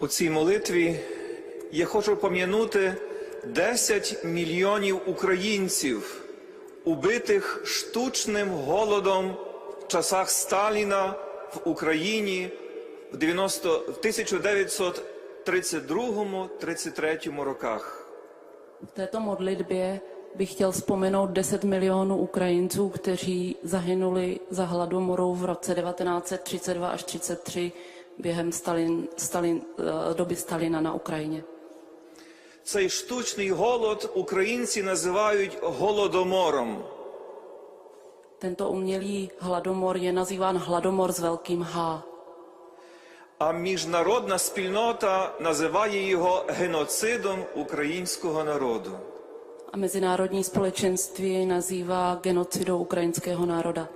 У цій молитві я хочу пом'янути 10 мільйонів українців, убитих штучним голодом в часах Сталіна в Україні в 1932-33 роках. V této modlitbě bych chtěl vzpomenout 10 milionů Ukrajinců, kteří zahynuli za hladomorou v roce 1932 až 33 během Stalin, Stalin, eh, doby Stalina na Ukrajině. Цей штучний голод українці називають голодомором. Tento umělý hladomor je nazýván hladomor s velkým H. А міжнародна спільнота називає його геноцидом українського народу. A mezinárodní společenství jej nazývá genocidou ukrajinského národa.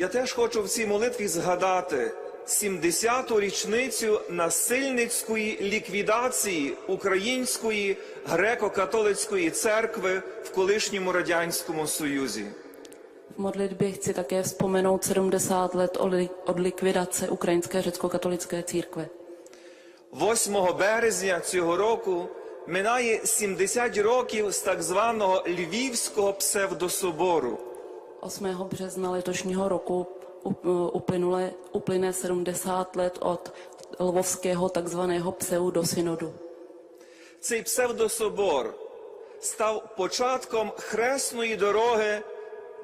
Я теж хочу в цій молитві згадати 70-ту річницю насильницької ліквідації Української греко-католицької церкви в колишньому радянському союзі. V modlitbě chci také vzpomenout 70 let od li- od likvidace ukrajinské řecko-katolické církve. 8 березня цього року минає 70 років з так званого Львівського псевдособору. 8. března letošního roku up- uplynule, uplyne 70 let od lvovského takzvaného pseudosynodu. Цей псевдособор став початком хресної дороги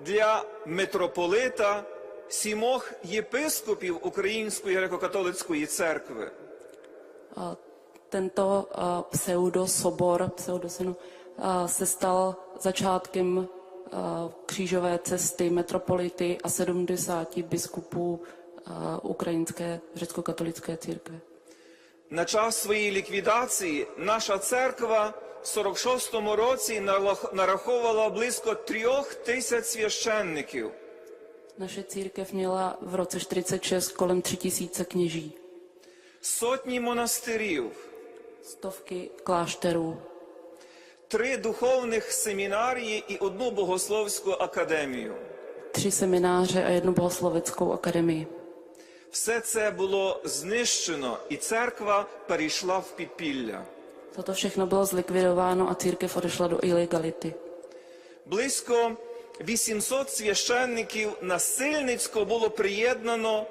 для митрополита сімох єпископів Української греко-католицької церкви. A tento a, pseudosobor, pseudosynod, a, se stal začátkem a, křížové cesty metropolity a 70 biskupů a, ukrajinské řecko-katolické církve. На час своєї ліквідації наша церква в 46-му році налах- нараховувала близько трьох тисяч священників. Naše církev měla v roce 46 kolem 3000 kněží, сотні монастирів, stovky klášterů, Три духовних семінарії і одну богословську академію. tři semináře a jednu bohosloveckou akademii. Все це було знищено, і церква перейшла в підпілля. Toto všechno bylo zlikvidováno a církev odešla do ilegality. Близько 800 священників насильницько було приєднано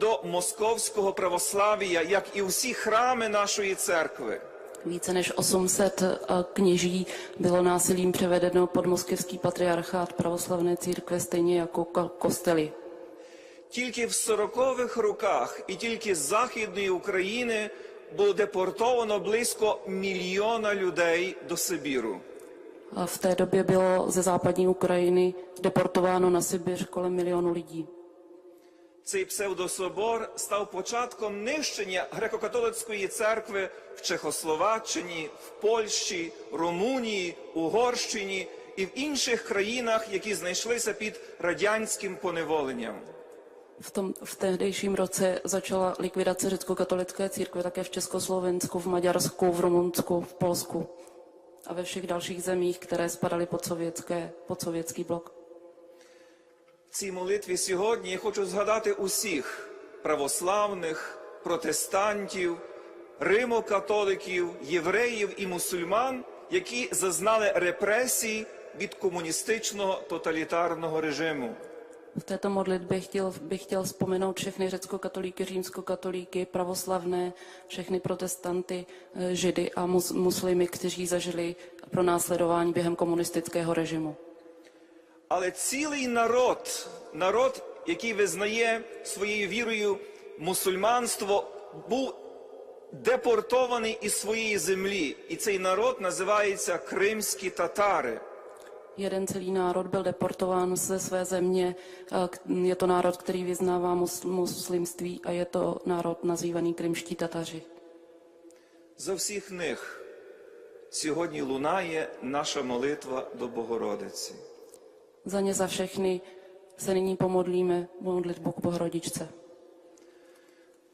до московського православ'я, як і всі храми нашої церкви. Více než 800 eh, kněží bylo násilím převedeno pod moskevský patriarchát pravoslavné církve, stejně jako ko- kostely. Тільки в 40-х роках і тільки з Західної України було депортовано близько мільйона людей до Сибіру. A v té době bylo ze západní Ukrajiny deportováno na Sibiř kolem milionu lidí. Цей псевдособор став початком нищення греко-католицької церкви в Чехословаччині, в Польщі, Румунії, Угорщині і в інших країнах, які знайшлися під радянським поневоленням. V, tom, v tehdejším roce začala likvidace řecko-katolické církve také v Československu, v Maďarsku, v Rumunsku, v Polsku a ve všech dalších zemích, které spadaly pod, sovětské, pod sovětský blok. Цій молитві сьогодні я хочу згадати усіх православних, протестантів, римокатоликів, євреїв і мусульман, які зазнали репресій від комуністичного тоталітарного режиму. V této modlitbě chtěl, bych chtěl vzpomenout všechny řecko-katolíky, římsko-katolíky, pravoslavné, všechny protestanty, eh, židy a mus, muslimy, kteří zažili pro následování během komunistického režimu. Але цілий народ, народ, який визнає своєю вірою мусульманство, був депортований із своєї землі. І цей народ називається кримські татари. Jeden celý národ byl deportován ze své země. Je to národ, který vyznává mus, muslimství a je to národ nazývaný krymští Tataři. За всіх них сьогодні лунає наша молитва до Богородиці. Za ně za všechny se nyní pomodlíme modlitbu k Bohorodičce.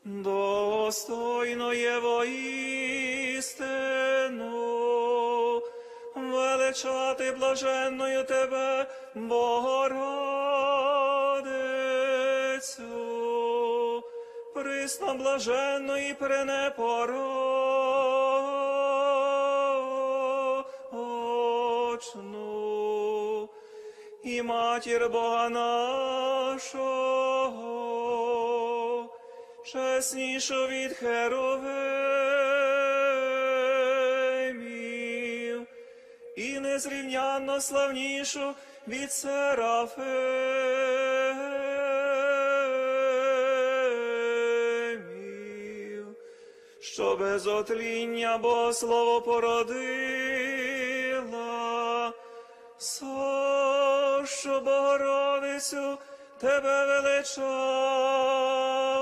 Достойно є воістину, величати блаженною тебе, Богородицю, при присноблаженної пренепорочну, і матір Бога нашого, чеснішу від херовимів, і незрівнянно славнішу від серафимів, що без отління Бо слово породила, що Богородицю тебе величає.